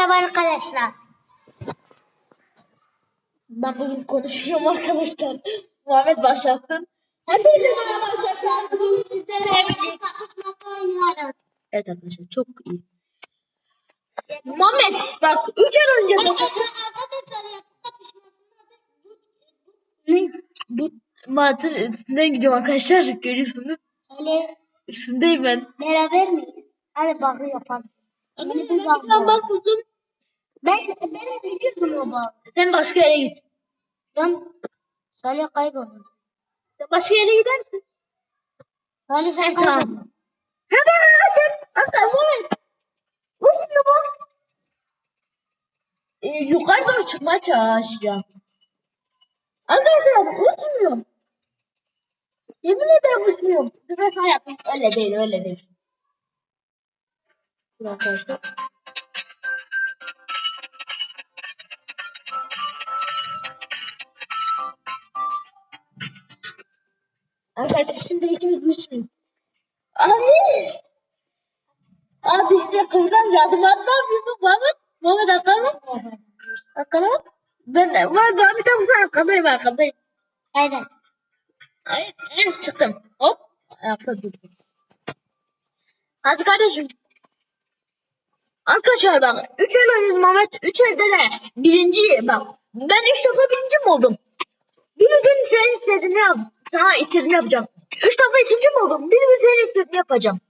Merhaba arkadaşlar. Ben bugün konuşuyorum arkadaşlar. Muhammed başlasın. Hepinize merhaba arkadaşlar. Bugün sizlerle kapışması oynuyoruz. Evet arkadaşlar çok iyi. Muhammed bak 3 ay önce Bu matın üstünden gidiyorum arkadaşlar. Görüyorsunuz. Öyle Üstündeyim ben. beraber miyiz? Hadi bakı yapalım. Arkadaşlar sen bak kuzum. Ben, ben biliyordum o bağı. Sen başka yere git. Ben Salih kayboldum. Sen başka yere gider misin? Salih sen kayboldun. Hemen arkadaşlar. Arkadaşlar Muhammed. Bu şimdi bak. Ee, yukarı doğru çıkmaya çalışacağım. Arkadaşlar uçmuyorum. Yemin ederim uçmuyorum. Sana yapayım. Öyle değil öyle değil. Arkadaşlar. Arkadaşlar şimdi ikimiz uçmuyoruz. Abi. Aa işte kırdan yardım at ne yapıyorsun Muhammed? Muhammed arkana. Arkana bak. Ben var ben bir tane sen arkadayım arkadayım. Aynen. Ay, evet çıktım. Hop. Ayakta durdum. Hadi kardeşim. Arkadaşlar bak. Üç el oynadım Mehmet. Üç elde de birinci bak. Ben üç defa birinci mi oldum? Bir gün senin istediğini yap. Sana istediğini yapacağım. Üç defa ikinci mi oldum? Bir gün senin istediğini yapacağım.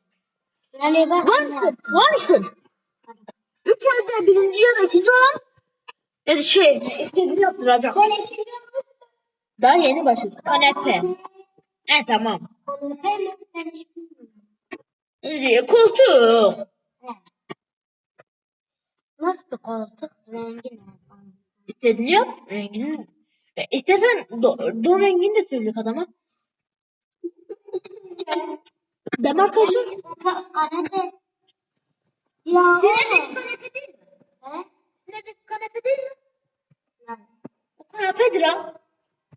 Salih bak. Var mısın? Var mısın? Üç elde birinci ya da ikinci olan ya da şey istediğini yaptıracağım. Ben. Daha yeni başladık. Kanepe. He tamam. Ben. Ee, Koltuk. Nasıl bir koltuk? Rengi ne? İstediğini yap. Rengini. E, İstersen do, don rengini de söyle adama. Dem arkadaşlar. Ka- Kanepe. Ya. Sinedeki kanepe değil mi? He? Sinedeki kanepe değil mi? Yani. O kanepedir ha.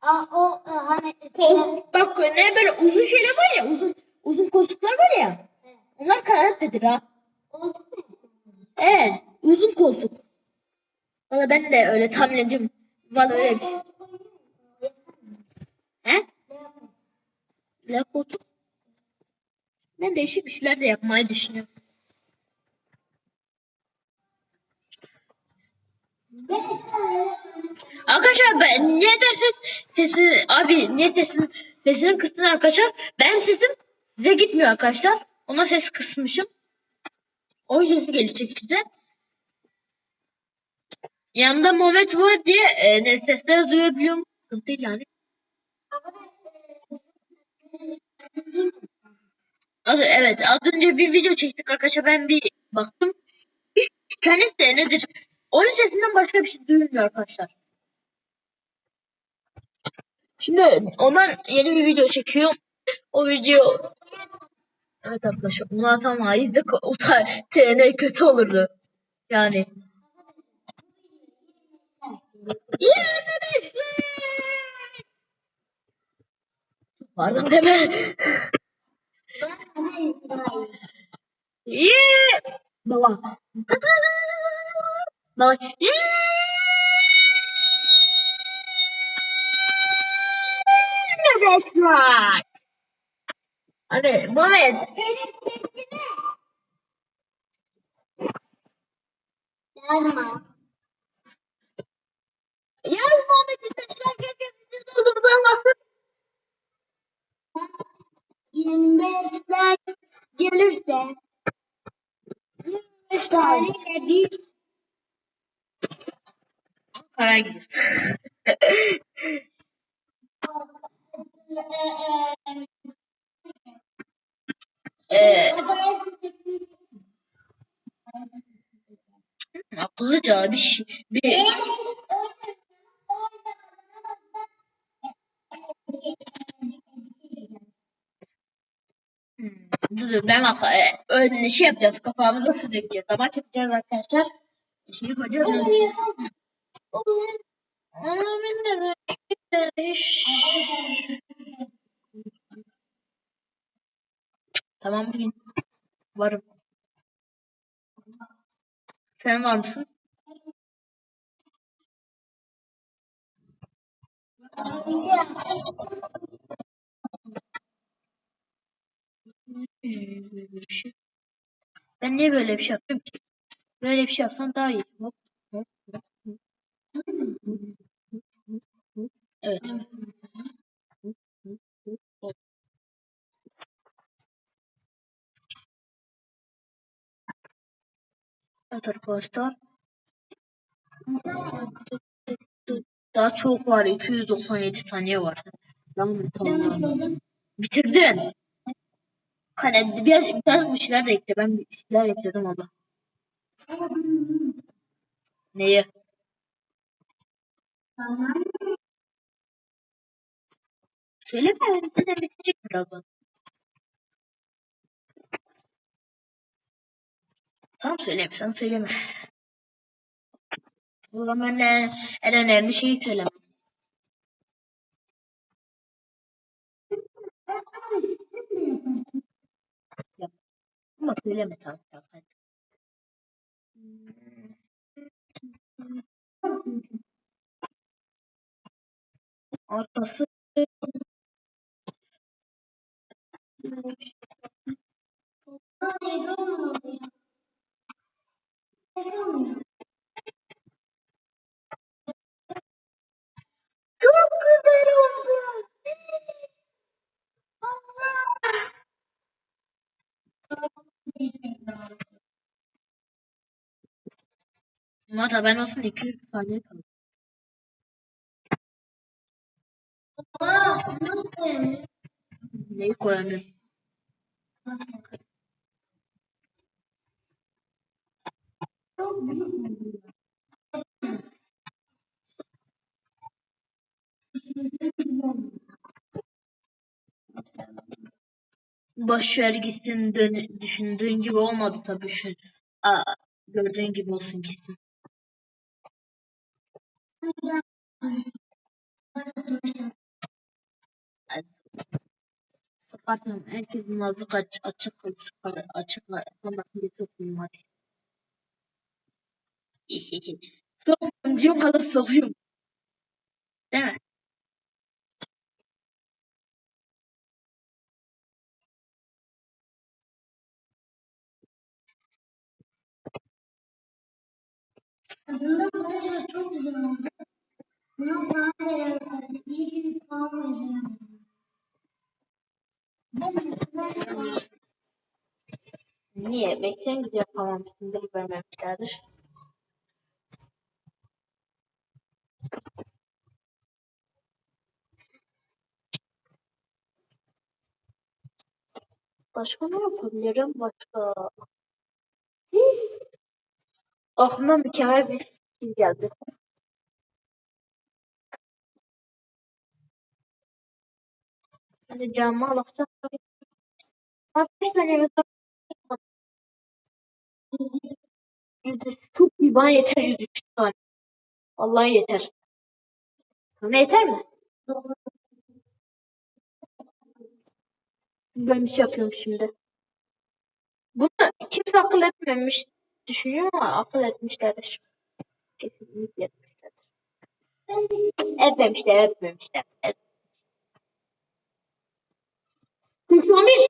Aa, o e, hani Kol, bak ne böyle uzun şeyler var ya. Uzun uzun koltuklar var ya. He. Onlar kanepedir ha. Koltuk ne? Evet. Uzun koltuk. Valla ben de öyle tahmin ediyorum. Valla öyle bir şey. He? La koltuk. Ben değişik bir şeyler de yapmayı düşünüyorum. Arkadaşlar ben niye derseniz sesi abi niye sesin sesini kıstın arkadaşlar. Benim sesim size gitmiyor arkadaşlar. Ona ses kısmışım. O sesi gelecek size. Yanında Muhammed var diye e, ne sesler duyabiliyorum. Sıkıntı yani. Az, evet az önce bir video çektik arkadaşlar ben bir baktım. Kendisi de nedir? Onun sesinden başka bir şey duyulmuyor arkadaşlar. Şimdi ondan yeni bir video çekiyorum. O video Evet arkadaşlar bunu atamayız da uta TN kötü olurdu. Yani. Yeah, arkadaşlar. Pardon deme. Baba. Baba. Arkadaşlar. Hadi Mehmet. Senin sesini. Yazma. Yaz Mehmet'in peşinden herkes bizi durdurdu anlasın. 25'ler gelirse 25 tarihle biz Ankara'ya gideriz. akıllıca ee, bir, bir ben önüne şey yapacağız. Kapağımızı süreceğiz. Dama çekeceğiz arkadaşlar. Şeyi koyacağız. tamam bin. Varım. Sen var mısın? Ben niye böyle bir şey yapıyorum ki? Böyle bir şey yapsam daha iyi. Hop, hop, hop, hop. Evet. Evet arkadaşlar. Daha çok var. 297 saniye var. Devam et tamam. Bitirdin. Hani biraz, biraz bir şeyler de ekle. Ben bir şeyler ekledim ama. Neye? Söyleme. Zaten bitecek birazdan. Sen söyleme. Sen söyleme. O zaman en, önemli şeyi söyleme. Yap. Ama söyleme tamam. tamam. hadi. Arkası çok Mata ben olsun 200 saniye kaldı. Neyi koyamıyorum? Boş ver gitsin dön- düşündüğün gibi olmadı tabii şu. Aa, gördüğün gibi olsun gitsin. Kapatmam. Herkesin ağzı aç, açık açık açık açık diye sokayım hadi. Sokmayayım diyor kadar sokuyorum. Değil mi? Aslında bu da çok güzel oldu. Buna puan verelim. İyi bir puan. Ben Niye? Bekleyin güzel yapamamışsındır vermemişlerdir. Başka ne yapabilirim? Başka. Aklıma mükemmel bir fikir geldi. Hadi camı Allah'tan. Kaç tane yemek Yüzü çok iyi. Bana yeter yüzü tane. Vallahi yeter. Sana yeter mi? Ben bir şey yapıyorum şimdi. Bunu kimse akıl etmemiş düşünüyor ama akıl etmişlerdir. Kesinlikle etmişlerdir. Etmemişler, etmemişler. Et. 81.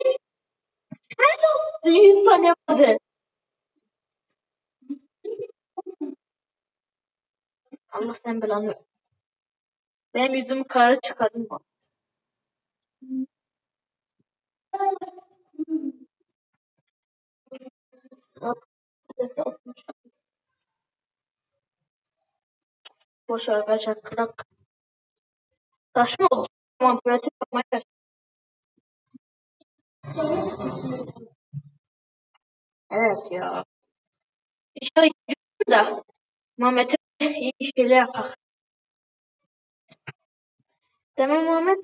Her dostu 100 saniye vardı. Allah sen belanı. Benim yüzümü kara çıkardın mı? Boş arkadaşlar. Saçma oldu. Pratik yapmaya Evet ya. İnşallah da Muhammed'e iyi şeyler yapar. Tamam Muhammed.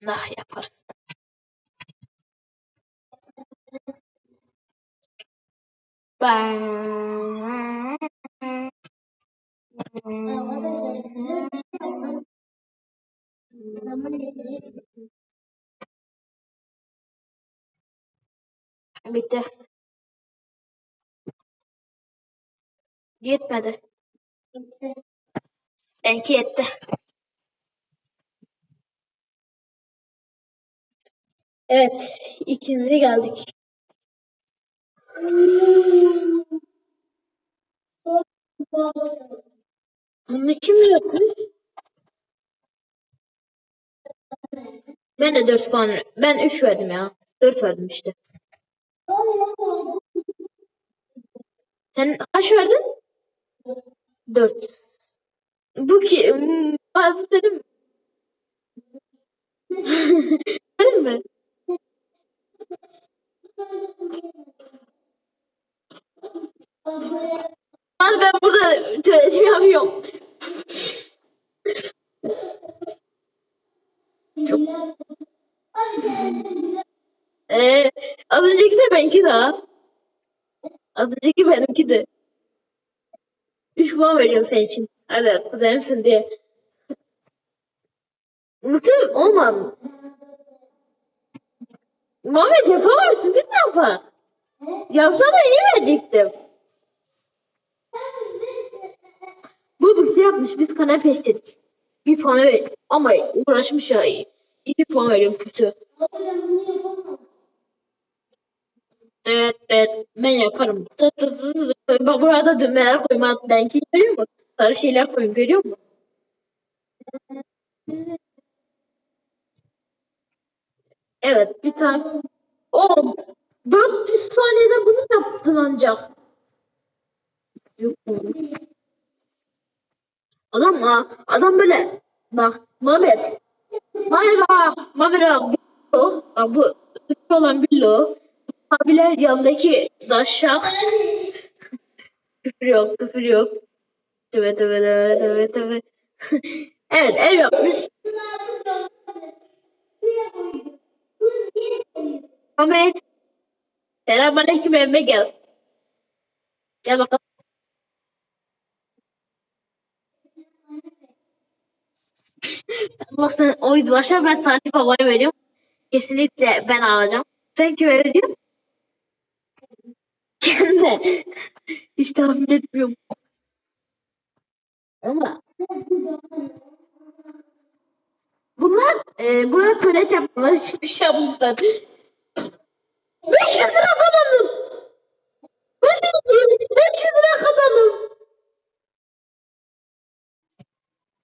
Nah yaparız. Bitti. Yetmedi. Belki yetti. Evet. ikimize geldik. Bunu kim yapmış? Ben de 4 puan. Ben 3 verdim ya. 4 verdim işte. Sen kaç verdin? 4. Bu ki bazı dedim. Verdin mi? Lan ben burada tuvaletimi yapıyorum. Çok. Ee, az önceki de benimki daha. Az önceki benimki de. 3 puan veriyorum senin için. Hadi kuzensin diye. Mutlu olmam. Muhammed yapamazsın biz ne yapalım? Yapsa da iyi verecektim. Bu bıksı yapmış biz kanepe istedik. Bir puan ver ama uğraşmış ya. İki puan veriyorum kötü. Evet evet ben yaparım. Bak burada düğmeler koymaz. Benki görüyor musun? Sarı şeyler koyun görüyor musun? Evet bir tane. O 400 saniyede bunu yaptın ancak. Yok oğlum. Adam adam böyle bak Mehmet. Hayır bak Mehmet abi bu bu olan billo. Abiler yanındaki daşşak. küfür yok küfür yok. Evet evet evet evet evet. evet ev yapmış. Ahmet. Selamünaleyküm evime gel. Gel bakalım. Allah sen oydu başlar ben Salih Baba'ya veriyorum. Kesinlikle ben alacağım. Sen kime veriyorsun? Kendine. Hiç tahmin etmiyorum. Ama bunlar e, buraya tuvalet yapmalar hiçbir şey yapmışlar. 500 lira kazandım. Ben de 500 lira kazandım.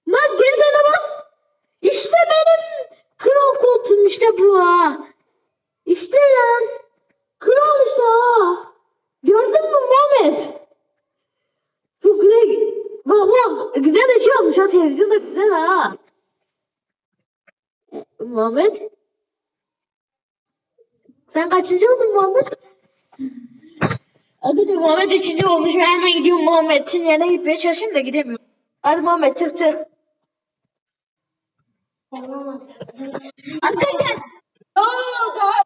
Lan geri döne bas. İşte benim kral koltuğum işte bu ha. İşte ya. Kral işte ha. Gördün mü Muhammed? Çok güzel. Bak bak. Güzel de şey olmuş ha. Televizyon da güzel ha. Muhammed. Sen kaçıncı oldun Muhammed? Arkadaşlar Muhammed üçüncü olmuş. Ben hemen gidiyorum Muhammed'in yerine gitmeye çalışayım da gidemiyorum. Hadi Muhammed çık çık. Arkadaşlar. Oo, daha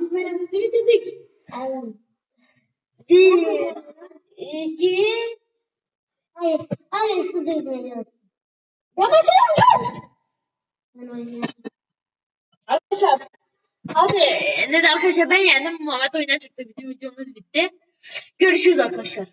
Biz bölümümüzü bitirdik. Bir, iki, Hayır, hayır siz de biliyorsunuz. Yavaşlayalım gel. Ben oynayayım. Arkadaşlar. Hadi ne de ben yendim. Muhammed oyuna çıktı. Bütün videomuz bitti. Görüşürüz arkadaşlar.